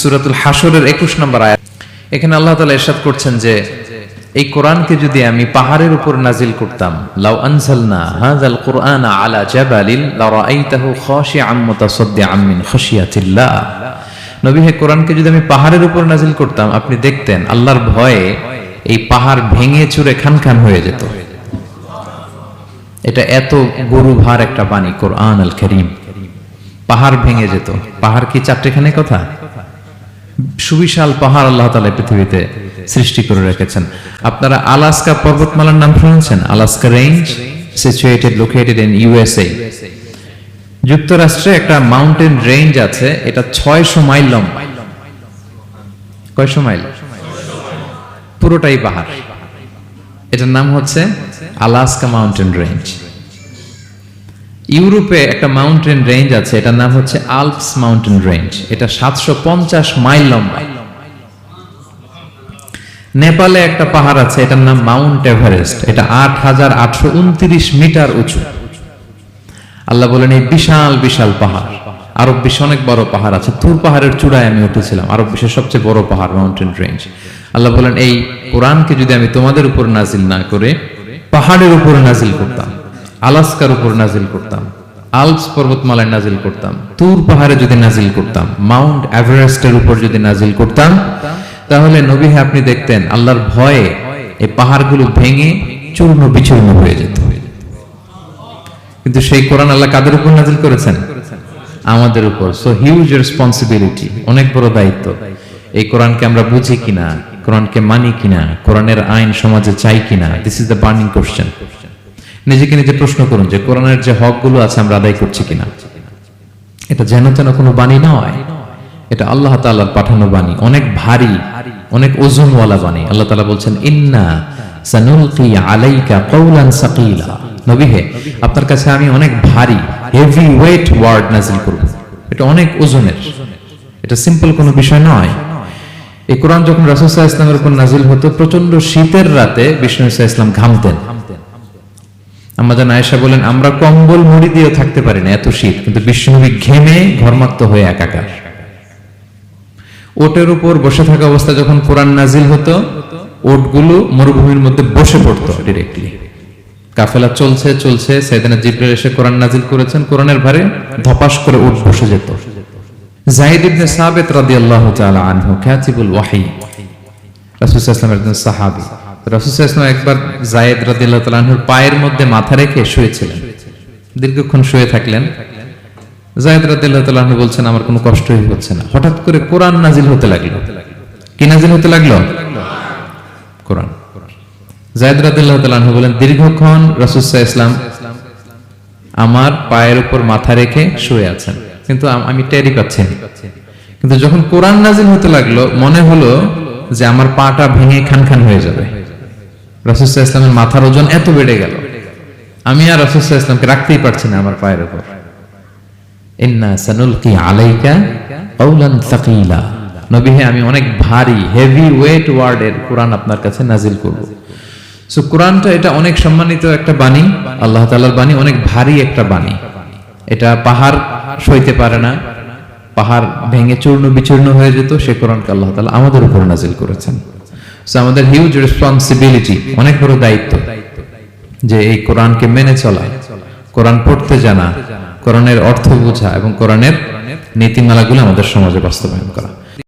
সুরাতুল হাসরের একুশ নম্বর আয়াত। এখানে আল্লাহ তালা ইরশাদ করছেন যে, এই কোরআনকে যদি আমি পাহাড়ের উপর নাজিল করতাম, লাউ আনজালনা হাযাল কুরআন আলা জাবালিন লারাআইতাহু খাশিআম মুতাসাদ্দিআম মিন খাশিয়াতিল্লাহ। নবী, হে কোরআনকে যদি আমি পাহাড়ের উপর নাজিল করতাম, আপনি দেখতেন আল্লাহর ভয়ে এই পাহাড় ভেঙে চুরে খান খান হয়ে যেত। এটা এত গরু ভার একটা বাণী, কোরআন আল করিম পাহাড় ভেঙে যেত। পাহাড় কি চারটেখানে কথা? সুবিশাল পাহাড় আল্লাহ তালা পৃথিবীতে সৃষ্টি করে রেখেছেন। আপনারা আলাস্কা পর্বতমালার নাম শুনেছেন? Alaska range situated located in USA যুক্তরাষ্ট্রে একটা মাউন্টেন রেঞ্জ আছে, এটা ছয়শো মাইল লম্বা। কয়শো মাইল? পুরোটাই পাহাড়। এটার নাম হচ্ছে আলাস্কা মাউন্টেন রেঞ্জ। ইউরোপে একটা মাউন্টেন রেঞ্জ আছে, এটার নাম হচ্ছে আলপস মাউন্টেন রেঞ্জ এটা সাতশো পঞ্চাশ মাইল লম্বা। নেপালে একটা পাহাড় আছে, এটার নাম মাউন্ট এভারেস্ট। এটা আট হাজার আটশো উনত্রিশ মিটার উঁচু। আল্লাহ বলেন, এই বিশাল বিশাল পাহাড়। আরব বিশ্বে অনেক বড় পাহাড় আছে। তুর পাহাড়ের চূড়ায় আমি উঠেছিলাম, আরব বিশ্বের সবচেয়ে বড় পাহাড় মাউন্টেন রেঞ্জ আল্লাহ বলেন, এই কোরআনকে যদি আমি তোমাদের উপর নাজিল না করে, পাহাড়ের উপর নাজিল করতাম। আলাস্কার উপর নাজিল করতাম, আলপস পর্বতমালায় নাজিল করতাম, তুর পাহাড়ে যদি নাজিল করতাম, মাউন্ট এভারেস্টের উপর যদি নাজিল করতাম, তাহলে নবী হ্যাঁ আপনি দেখতেন, আল্লাহর ভয়ে এই পাহাড়গুলো ভেঙে চূর্ণ বিচূর্ণ হয়ে যেত। কিন্তু সেই কোরআন আল্লাহ কাদের উপর নাজিল করেছেন? আমাদের উপর। সো হিউজ রেসপন্সিবিলিটি অনেক বড় দায়িত্ব। এই কোরআনকে আমরা বুঝি কিনা, কোরআনকে মানি কিনা, কোরআনের আইন সমাজে চাই কিনা this is the burning question নিজেকে নিজে প্রশ্ন করুন যে কোরআনের যে হকগুলো আছে আমরা আদায় করছি কিনা। এটা যেন তেন কোনো বাণী নয়। এটা আল্লাহ তাআলার পাঠানো বাণী। অনেক ভারী, অনেক ওজনওয়ালা বাণী। আল্লাহ তাআলা বলছেন, ইন্না আপনার কাছে আমি অনেক ভারী হেভি ওয়েট ওয়ার্ড নাজিল করব। এটা অনেক ওজনের। এটা সিম্পল কোনো বিষয় নয়। এই কোরআন যখন রাসূলুল্লাহ ইসলামের উপর নাজিল হতো প্রচণ্ড শীতের রাতে বিষ্ণু ইসলাম ঘামতেন। আমাদের আয়েশা বলেন, আমরা কম্বল মুড়ি দিয়ে থাকতে পারি না, এত শীত। কিন্তু বিষ্ণুনবী ঘেমে ঘর্মাক্ত হয়ে একাকার। ওটের উপর বসে থাকা অবস্থা যখন কোরআন নাজিল হতো, ওটগুলো মরুভূমির মধ্যে বসে পড়তো ডিরেক্টলি কাফেলা চলছে চলছে, সেদিনে জিব্রাইল এসে কোরআন নাজিল করেছেন, কোরআনের ভারে ধপাস করে উঠ বসে যেত। জাহিদ ইবনে সাবিত রাদিয়াল্লাহু আনহু কাতিবুল ওয়াহি। রাসূল সাল্লাল্লাহু রাসূল একবার জায়েদ রাদিয়াল্লাহু তাআলা আনহুর পায়ের মধ্যে মাথা রেখে শুয়েছিলেন। দীর্ঘক্ষণ শুয়ে থাকলেন। জায়েদ রাদিয়াল্লাহু তাআলা আনহু বলছেন, আমার কোনো কষ্টই হচ্ছে না। হঠাৎ করে কোরআন নাজিল হতে লাগল। কি নাজিল হতে লাগল? কোরআন। জায়দ রাদিল্লাহ তাআলা বলেন, দীর্ঘক্ষণ রাসূলুল্লাহ ইসলাম আমার পায়ের উপর মাথা রেখে শুয়ে আছেন। কিন্তু আমি টেরি পাচ্ছি না। কিন্তু যখন কোরআন নাজিল হতে লাগল, মনে হলো যে আমার পাটা ভেঙে খান খান হয়ে যাবে। রাসূলুল্লাহ ইসলামের মাথার ওজন এত বেড়ে গেল। আমি আর রাসূলুল্লাহ ইসলামকে রাখতেই পারছি না আমার পায়ের উপর। আমি অনেক ভারী হেভি ওয়েট কোরআন আপনার কাছে নাজিল করব। সো কোরআনটা এটা অনেক সম্মানিত একটা বাণী, আল্লাহ তাআলার বাণী, অনেক ভারী একটা বাণী। এটা পাহাড় সইতে পারে না, পাহাড় ভেঙে চূর্ণ বিচূর্ণ হয়ে যেত, সে কোরআনকে আল্লাহ তাআলা আমাদের উপর নাজিল করেছেন। আমাদের হিউজ রেসপন্সিবিলিটি অনেক বড় দায়িত্ব যে এই কোরআনকে মেনে চলা, কোরআন পড়তে জানা, কোরআনের অর্থ বোঝা এবং কোরআনের নীতিমালাগুলো আমাদের সমাজে বাস্তবায়ন করা।